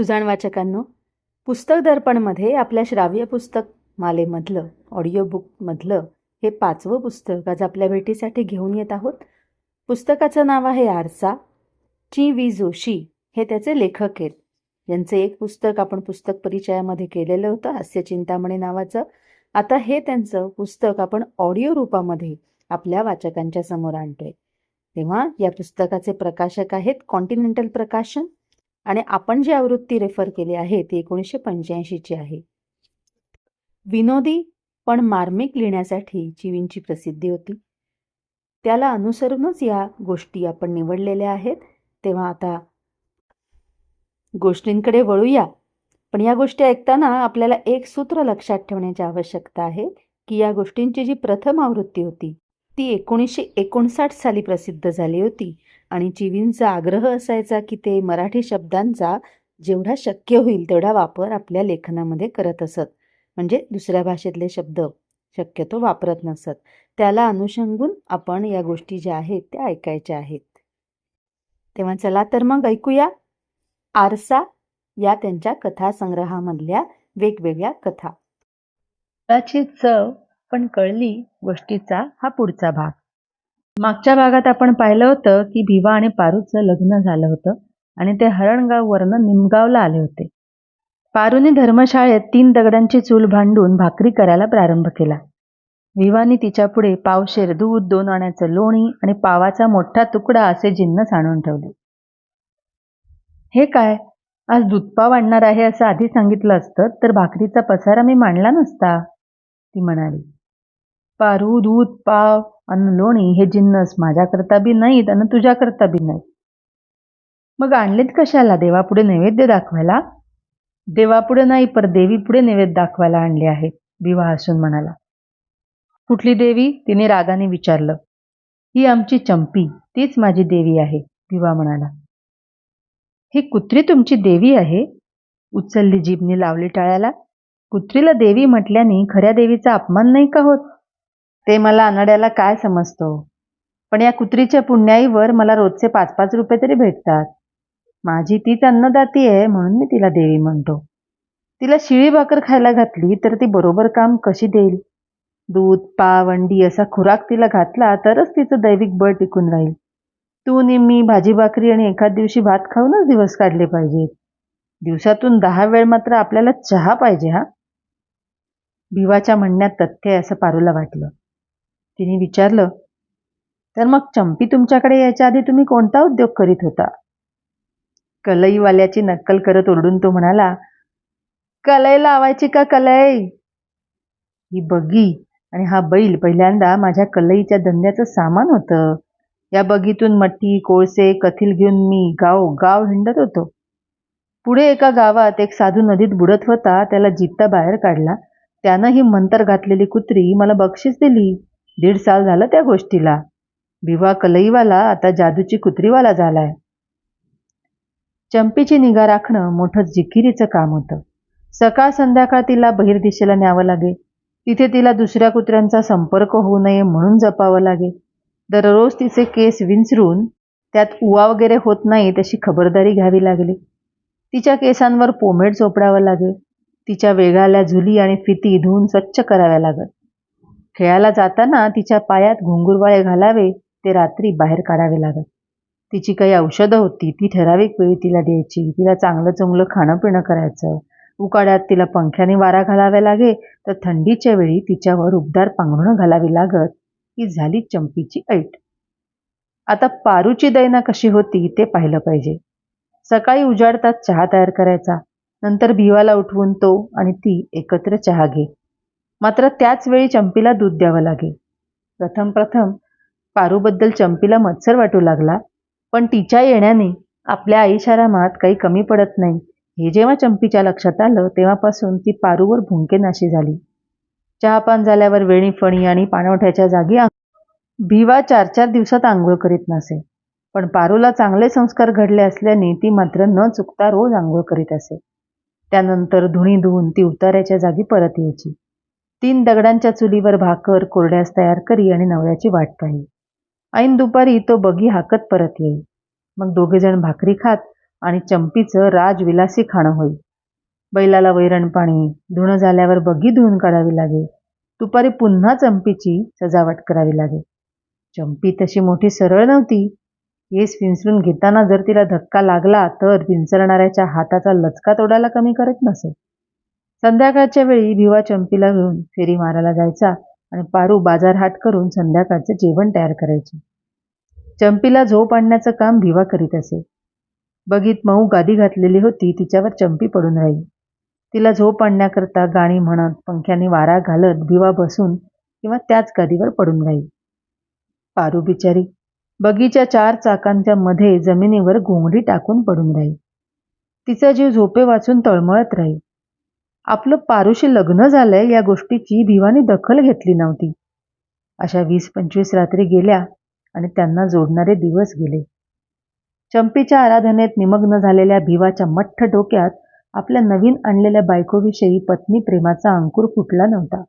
सुजाण वाचकांनो पुस्तक दर्पणमध्ये आपल्या श्राव्य पुस्तक मालेमधलं ऑडिओ बुकमधलं हे पाचवं पुस्तक आज आपल्या भेटीसाठी घेऊन येत आहोत. पुस्तकाचं नाव आहे आरसा ची वी जोशी हे त्याचे लेखक आहेत. यांचं एक पुस्तक आपण पुस्तक परिचयामध्ये केलेलं होतं हास्य चिंतामणी नावाचं. आता हे त्यांचं पुस्तक आपण ऑडिओ रूपामध्ये आपल्या वाचकांच्या समोर आणतोय. तेव्हा या पुस्तकाचे प्रकाशक आहेत कॉन्टिनेंटल प्रकाशन आणि आपण जी आवृत्ती रेफर केली आहे ती एकोणीसशे पंच्याऐंशीची आहे. विनोदी पण मार्मिक लिहिण्यासाठी चिवींची प्रसिद्धी होती. त्याला अनुसरूनच या गोष्टी आपण निवडलेल्या आहेत. तेव्हा आता गोष्टींकडे वळूया. पण या गोष्टी ऐकताना आपल्याला एक सूत्र लक्षात ठेवण्याची आवश्यकता आहे की या गोष्टींची जी प्रथम आवृत्ती होती ती एकोणीसशे एकोणसाठ साली प्रसिद्ध झाली होती. आणि चिवींचा आग्रह असायचा की ते मराठी शब्दांचा जेवढा शक्य होईल तेवढा वापर आपल्या लेखनामध्ये करत असत. म्हणजे दुसऱ्या भाषेतले शब्द शक्यतो वापरत नसत. त्याला अनुषंगून आपण या गोष्टी ज्या आहेत त्या ऐकायच्या आहेत. तेव्हा चला तर मग ऐकूया. आरसा या त्यांच्या कथासंग्रहामधल्या वेगवेगळ्या कथा. चव पण कळली गोष्टीचा हा पुढचा भाग. मागच्या भागात आपण पाहिलं होतं की भिवा आणि पारूचं लग्न झालं होतं आणि ते हरणगाववरनं निमगावला आले होते. पारूने धर्मशाळेत तीन दगडांची चूल भांडून भाकरी करायला प्रारंभ केला. विवानी तिच्यापुढे पावशेर दूध दोन आण्याचं लोणी आणि पावाचा मोठा तुकडा असे जिन्नस आणून ठेवले. हे काय? आज दूधपाव आणणार आहे असं आधी सांगितलं असतं तर भाकरीचा पसारा मी मांडला नसता ती म्हणाली. पारू दूध पाव अन्न लोणी हे जिन्नस माझ्याकरता बी नाहीत आणि तुझ्याकरता बी नाहीत. मग आणलेत कशाला देवापुढे नैवेद्य दाखवायला? देवापुढे नाही पर देवीपुढे नैवेद्य दाखवायला आणले आहेत विवाह असून म्हणाला कुठली देवी? तिने रागाने विचारलं. ही आमची चंपी तीच माझी देवी आहे विवा म्हणाला. ही कुत्री तुमची देवी आहे? उचलली जीभने लावली टाळ्याला. कुत्रीला देवी म्हटल्याने खऱ्या देवीचा अपमान नाही का होत? ते मला अनाड्याला काय समजतो? पण या कुत्रीच्या पुण्याईवर मला रोजचे पाच पाच रुपये तरी भेटतात. माझी तीच अन्नदाती आहे म्हणून मी तिला देवी म्हणतो. तिला शिळी भाकर खायला घातली तर ती बरोबर काम कशी देईल? दूध पाव अंडी असा खुराक तिला घातला तरच तिचं दैविक बळ टिकून राहील. तू निम्मी भाजी भाकरी आणि एखाद दिवशी भात खाऊनच दिवस काढले पाहिजेत. दिवसातून दहा वेळ मात्र आपल्याला चहा पाहिजे हा? भिवाच्या म्हणण्यात तथ्य आहे असं पारूला वाटलं. तिने विचारलं तर मग चंपी तुमच्याकडे यायच्या आधी तुम्ही कोणता उद्योग करीत होता? कलईवाल्याची नक्कल करत ओरडून तो म्हणाला कलई लावायची का कलई? ही बगी आणि हा बैल पहिल्यांदा माझ्या कलईच्या धंद्याचं सामान होतं. या बगीतून मट्टी कोळसे कथील घेऊन मी गाव गाव हिंडत होतो. पुढे एका गावात एक साधू नदीत बुडत होता त्याला जित्ता बाहेर काढला. त्यानं ही मंतर घातलेली कुत्री मला बक्षीस दिली. दीड साल झालं त्या गोष्टीला. भिवा कलईवाला आता जादूची कुत्रीवाला झालाय. चंपीची निगा राखणं मोठं जिकिरीचं काम होतं. सकाळ संध्याकाळ तिला बहिर्दिशेला न्यावं लागे. तिथे तिला दुसऱ्या कुत्र्यांचा संपर्क होऊ नये म्हणून जपावं लागे. दररोज तिचे केस विंचरून त्यात उवा वगैरे होत नाही तशी खबरदारी घ्यावी लागली. तिच्या केसांवर पोमेट झोपडावं लागे. तिच्या वेगाला झुली आणि फिती धुवून स्वच्छ कराव्या लागत. खेळायला जाताना तिच्या पायात घुंगुरवाळे घालावे ते रात्री बाहेर काढावे लागत. तिची काही औषधं होती ती ठराविक वेळी तिला द्यायची. तिला चांगलं चुंगलं खाणं पिणं करायचं. उकाड्यात तिला पंख्याने वारा घालावा लागे तर थंडीच्या वेळी तिच्यावर उबदार पांघरुणं घालावी लागत. ही झाली चंपीची ऐट. आता पारूची दैना कशी होती ते पाहिलं पाहिजे. सकाळी उजाडतात चहा तयार करायचा. नंतर भिवाला उठवून तो आणि ती एकत्र चहा घे. मात्र त्याच वेळी चंपीला दूध द्यावं लागे प्रथम प्रथम पारूबद्दल चंपीला मत्सर वाटू लागला पण तिच्या येण्याने आपल्या आईशारामात काही कमी पडत नाही. हे जेव्हा चंपीच्या लक्षात आलं तेव्हापासून ती पारूवर भुंकेनाशी झाली. चहापान झाल्यावर वेणी फणी आणि पाणवठ्याच्या जागी भिवा चार चार दिवसात आंघोळ करीत नसे. पण पारूला चांगले संस्कार घडले असल्याने ती मात्र न चुकता रोज आंघोळ करीत असे. त्यानंतर धुणी धुवून ती उतारायच्या जागी परत यायची. तीन दगडांच्या चुलीवर भाकर कोरड्यास तयार करी आणि नवऱ्याची वाट पाही ऐन दुपारी तो बगी हाकत परत येई. मग दोघेजण भाकरी खात आणि चंपीचं राजविलासी खाणं होई. बैलाला वैरण पाणी धुणं झाल्यावर बगी धुवून काढावी लागे. दुपारी पुन्हा चंपीची सजावट करावी लागे. चंपी तशी मोठी सरळ नव्हती. केस विंचरून घेताना जर तिला धक्का लागला तर विंचरणाऱ्याच्या हाताचा लचका तोडायला कमी करत नसे. संध्याकाळच्या वेळी भिवा चंपीला घेऊन फेरी मारायला जायचा आणि पारू बाजारहाट करून संध्याकाळचं जेवण तयार करायचे. चंपीला झोप आणण्याचं काम भिवा करीत असे. बगीत मऊ गादी घातलेली होती तिच्यावर चंपी पडून राहील. तिला झोप आणण्याकरता गाणी म्हणत पंख्याने वारा घालत भिवा बसून किंवा त्याच गादीवर पडून राहील. पारू बिचारी बगीच्या चार चाकांच्या मध्ये जमिनीवर घोंगडी टाकून पडून राही तिचा जीव झोपे वाचून तळमळत राही आपलं पारुशी लग्न झालंय या गोष्टीची भिवानी दखल घेतली नव्हती. अशा वीस पंचवीस रात्री गेल्या आणि त्यांना जोडणारे दिवस गेले. चंपीच्या आराधनेत निमग्न झालेल्या भिवाच्या मठ्ठ डोक्यात आपल्या नवीन आणलेल्या बायकोविषयी पत्नी प्रेमाचा अंकुर फुटला नव्हता.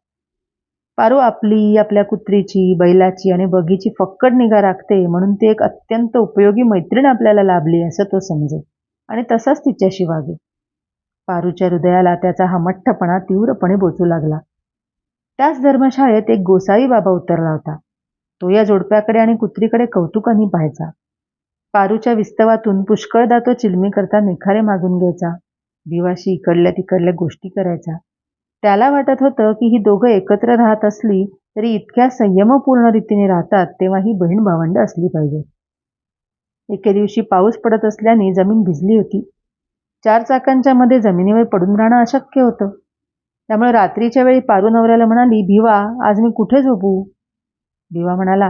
पारू आपली आपल्या कुत्रीची बैलाची आणि बगीची फक्कड निगा राखते म्हणून ती एक अत्यंत उपयोगी मैत्रीण आपल्याला लाभली असं तो समजे. आणि तसाच तिच्याशी वागे पारूच्या हृदयाला त्याचा हा मठ्ठपणा तीव्रपणे बोचू लागला. त्याच धर्मशाळेत एक गोसाई बाबा उतरला होता. तो या जोडप्याकडे आणि कुत्रीकडे कौतुकाने पाहायचा. पारूच्या विस्तवातून पुष्कळदा तो चिलमी करता निखारे मागून घ्यायचा. भिवाशी इकडल्या तिकडल्या गोष्टी करायचा. त्याला वाटत होतं की ही दोघं एकत्र राहत असली तरी इतक्या संयमपूर्ण रीतीने राहतात तेव्हा ही बहीण भावंड असली पाहिजे एके दिवशी पाऊस पडत असल्याने जमीन भिजली होती. चार चाकांच्या मध्ये जमिनीवर पडून राहणं अशक्य होतं. त्यामुळे रात्रीच्या वेळी पारू नवऱ्याला म्हणाली भिवा आज मी कुठे झोपू? भिवा म्हणाला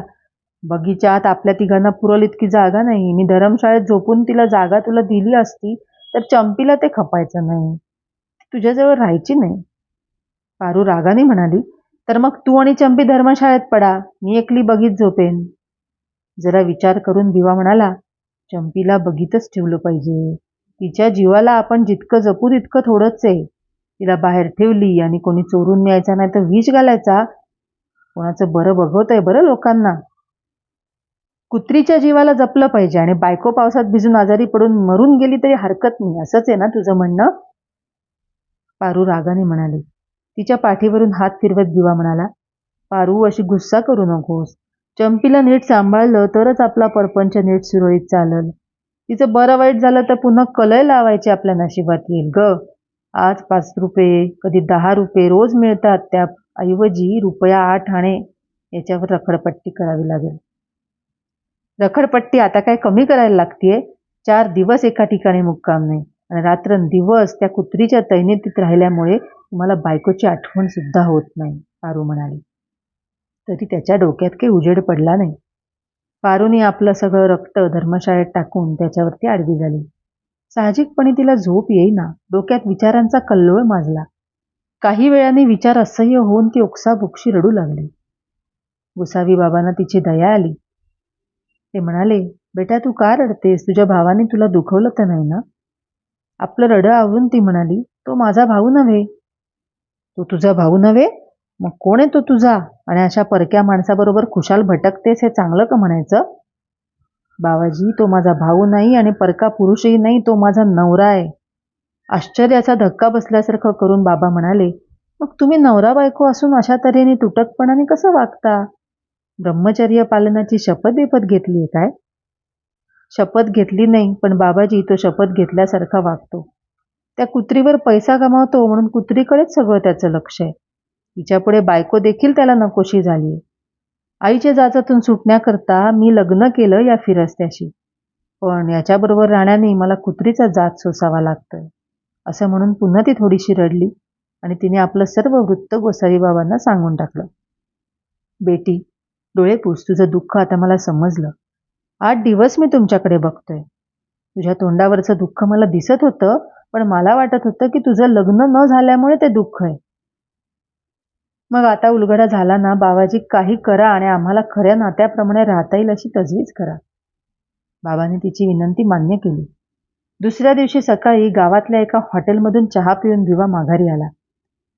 बगीच्यात आपल्या तिघांना पुरल इतकी जागा नाही. मी धरमशाळेत झोपून तिला जागा तुला दिली असती तर चंपीला ते खपायचं नाही. तुझ्याजवळ राहायची नाही. पारू रागाने म्हणाली तर मग तू आणि चंपी धर्मशाळेत पडा. मी एकली बगीत झोपेन. जरा विचार करून भिवा म्हणाला चंपीला बगीतच ठेवलं पाहिजे. तिच्या जीवाला आपण जितकं जपू तितकं थोडंच आहे. तिला बाहेर ठेवली आणि कोणी चोरून न्यायचा नाही तर विष घालायचा. कोणाचं बरं बघवत आहे बरं लोकांना. कुत्रीच्या जीवाला जपलं पाहिजे आणि बायको पावसात भिजून आजारी पडून मरून गेली तरी हरकत नाही. असंच आहे ना तुझं म्हणणं? पारू रागाने म्हणाली. तिच्या पाठीवरून हात फिरवत दिवा म्हणाला पारू अशी गुस्सा करू नकोस. चंपीला नीट सांभाळलं तरच आपला परपंच नीट सुरळीत चालल. तिचं बरं वाईट झालं तर पुन्हा कलय लावायची आपल्या नशिबात येईल ग. आज पाच रुपये कधी दहा रुपये रोज मिळतात त्या ऐवजी रुपया आठ आणे याच्यावर रखडपट्टी करावी लागेल. रखडपट्टी आता काय कमी करायला लागतीये? चार दिवस एका ठिकाणी मुक्काम नाही. आणि रात्रंदिवस त्या कुत्रीच्या तैनेतीत राहिल्यामुळे तुम्हाला बायकोची आठवण सुद्धा होत नाही पारू म्हणाली. तरी त्याच्या डोक्यात काही उजेड पडला नाही. पारूने आपलं सगळं रक्त धर्मशाळेत टाकून त्याच्यावरती आडवी झाली. साहजिकपणे तिला झोप येईना. डोक्यात विचारांचा कल्लोळ माजला. काही वेळाने विचार असह्य होऊन ती ओक्साबोक्षी रडू लागली. गोसावी बाबांना तिची दया आली. ते म्हणाले बेटा तू का रडतेस? तुझ्या भावाने तुला दुखवलं तर नाही ना? आपलं रडं आवरून ती म्हणाली तो माझा भाऊ नव्हे. तो तुझा भाऊ नव्हे? मग कोण आहे तो तुझा? आणि अशा परक्या माणसाबरोबर खुशाल भटकतेस हे चांगलं का म्हणायचं? बाबाजी तो माझा भाऊ नाही आणि परका पुरुषही नाही तो माझा नवरा आहे. आश्चर्याचा धक्का बसल्यासारखं करून बाबा म्हणाले मग तुम्ही नवरा बायको असून अशा तऱ्हेने तुटकपणाने कसं वागता? ब्रह्मचर्य पालनाची शपथ बिपत घेतली आहे काय? शपथ घेतली नाही पण बाबाजी तो शपथ घेतल्यासारखा वागतो. त्या कुत्रीवर पैसा कमावतो म्हणून कुत्रीकडेच सगळं त्याचं लक्ष आहे. तिच्यापुढे बायको देखील त्याला नकोशी झाली. आईच्या जाचातून सुटण्याकरता मी लग्न केलं या फिरस्त्याशी. पण याच्याबरोबर राण्याने मला कुत्रीचा जात सोसावा लागतोय असं म्हणून पुन्हा ती थोडीशी रडली आणि तिने आपलं सर्व वृत्त गोसावी बाबांना सांगून टाकलं. बेटी डोळे पूस तुझं दुःख आता मला समजलं. आठ दिवस मी तुमच्याकडे बघतोय. तुझ्या तोंडावरचं दुःख मला दिसत होतं पण मला वाटत होतं की तुझं लग्न न झाल्यामुळे ते दुःख आहे. मग आता उलगडा झाला ना बाबाजी काही करा आणि आम्हाला खऱ्या नात्याप्रमाणे राहता येईल अशी तजवीज करा. बाबाने तिची विनंती मान्य केली. दुसऱ्या दिवशी सकाळी गावातल्या एका हॉटेलमधून चहा पिऊन दिवा माघारी आला.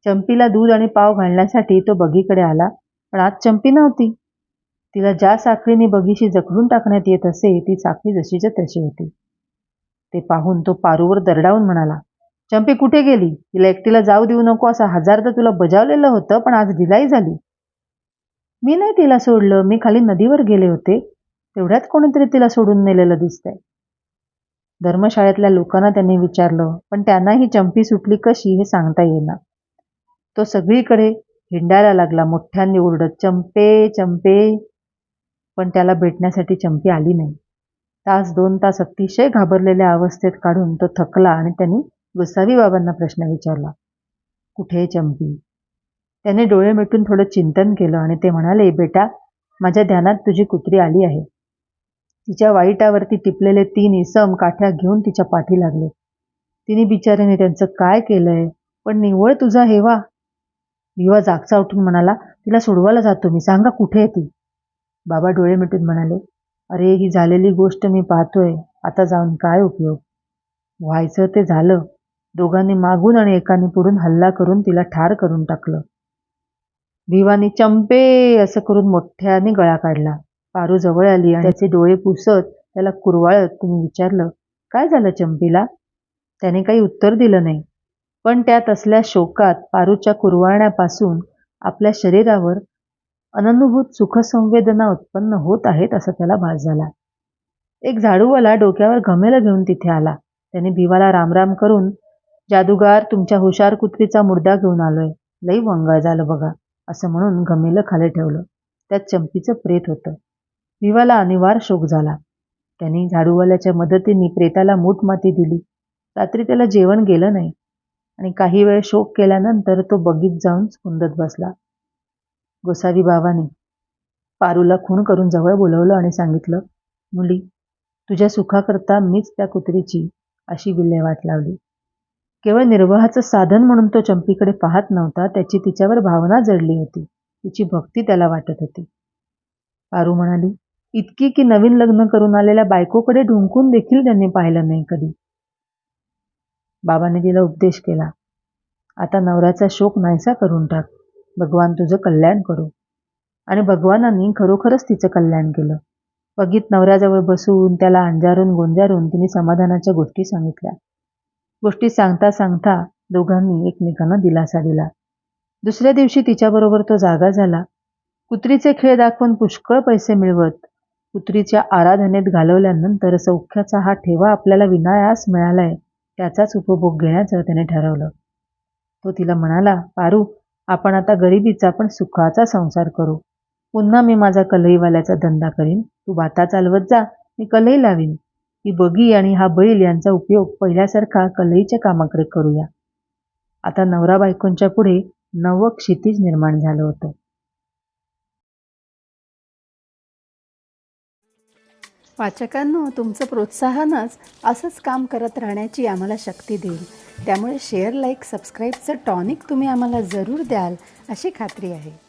चंपीला दूध आणि पाव घालण्यासाठी तो बगीकडे आला पण आज चंपी नव्हती. तिला ज्या साखळीने बगीशी जखडून टाकण्यात येत असे ती साखळी जशीच्या तशी होती. ते पाहून तो पारूवर दरडावून म्हणाला चंपी कुठे गेली? तिला एकटीला जाऊ देऊ नको असं हजारदा तुला बजावलेलं होतं पण आज ढिलाई झाली. मी नाही तिला सोडलं. मी खाली नदीवर गेले होते. तेवढ्यात कोणीतरी तिला सोडून नेलेलं दिसतंय. धर्मशाळेतल्या लोकांना त्यांनी विचारलं पण त्यांना ही चंपी सुटली कशी हे सांगता येईना. तो सगळीकडे हिंडायला लागला. मोठ्यांनी ओरडत चंपे चंपे. पण त्याला भेटण्यासाठी चंपी आली नाही. तास दोन तास अतिशय घाबरलेल्या अवस्थेत काढून तो थकला आणि त्यांनी गोसावी बाबांना प्रश्न विचारला कुठे आहे चंपी? त्याने डोळे मिटून थोडं चिंतन केलं आणि ते म्हणाले बेटा माझ्या ध्यानात तुझी कुत्री आली आहे. तिच्या वाईटावरती टिपलेले तीन इसम काठ्या घेऊन तिच्या पाठी लागले. तिने बिचाऱ्याने त्यांचं काय केलंय? पण निव्वळ तुझा हेवा विवा जागचा उठून म्हणाला तिला सोडवायला जातो मी सांगा कुठे आहे ती? बाबा डोळे मिटून म्हणाले अरे ही झालेली गोष्ट मी पाहतोय. आता जाऊन काय उपयोग? व्हायचं ते झालं. दोघांनी मागून आणि एकाने पुढून हल्ला करून तिला ठार करून टाकलं. भिवानी चंपे असं करून मोठ्याने गळा काढला. पारू जवळ आली आणि त्याचे डोळे पुसत त्याला कुरवाळत तिने विचारलं काय झालं चंपीला? त्याने काही उत्तर दिलं नाही. पण त्यात असल्या शोकात पारूच्या कुरवाळण्यापासून आपल्या शरीरावर अननुभूत सुखसंवेदना उत्पन्न होत आहेत असं त्याला भास झाला. एक झाडूवाला डोक्यावर घमेलं घेऊन तिथे आला. त्याने भिवाला रामराम करून जादूगार तुमच्या हुशार कुत्रीचा मुर्दा घेऊन आलोय. लई वंगाळ झालं बघा असं म्हणून गमेलं खाली ठेवलं. त्यात चंपीचं प्रेत होतं. विवाला अनिवार्य शोक झाला. त्याने झाडूवाल्याच्या मदतीने प्रेताला मूठ माती दिली. रात्री त्याला जेवण गेलं नाही. आणि काही वेळ शोक केल्यानंतर तो बगीत जाऊन स्पुंदत बसला. गोसावी बाबाने पारूला खूण करून जवळ बोलवलं आणि सांगितलं मुली तुझ्या सुखाकरता मीच त्या कुत्रीची अशी विल्हेवाट लावली. केवळ निर्वाहाचं साधन म्हणून तो चंपीकडे पाहत नव्हता त्याची तिच्यावर भावना जडली होती. तिची भक्ती त्याला वाटत होती. पारू म्हणाली इतकी की नवीन लग्न करून आलेल्या बायकोकडे ढुंकून देखील त्यांनी पाहिलं नाही कधी. बाबाने तिला उपदेश केला आता नवऱ्याचा शोक नाहीसा करून टाक. भगवान तुझं कल्याण करू. आणि भगवानांनी खरोखरच तिचं कल्याण केलं. बघित नवऱ्याजवळ बसून त्याला अंजारून गोंजारून तिने समाधानाच्या गोष्टी सांगितल्या. गोष्टी सांगता सांगता दोघांनी एकमेकांना दिलासा दिला. दुसऱ्या दिवशी तिच्याबरोबर तो जागा झाला. कुत्रीचे खेळ दाखवून पुष्कळ पैसे मिळवत कुत्रीच्या आराधनेत घालवल्यानंतर सौख्याचा हा ठेवा आपल्याला विनायास मिळालाय त्याचाच उपभोग घेण्याचं त्याने ठरवलं. तो तिला म्हणाला पारू आपण आता गरिबीचा पण सुखाचा संसार करू. पुन्हा मी माझा कलईवाल्याचा धंदा करीन. तू बाता चालवत जा मी कलई लावीन. ही बगी आणि हा बैल यांचा उपयोग पहिल्यासारखा कलईच्या कामाकडे करूया. आता नवरा बायकोंच्या पुढे नवं क्षितिज निर्माण झालं होतं. वाचकांनो तुमचं प्रोत्साहनच असंच काम करत राहण्याची आम्हाला शक्ती देईल. त्यामुळे शेअर लाईक सबस्क्राईबचं टॉनिक तुम्ही आम्हाला जरूर द्याल अशी खात्री आहे.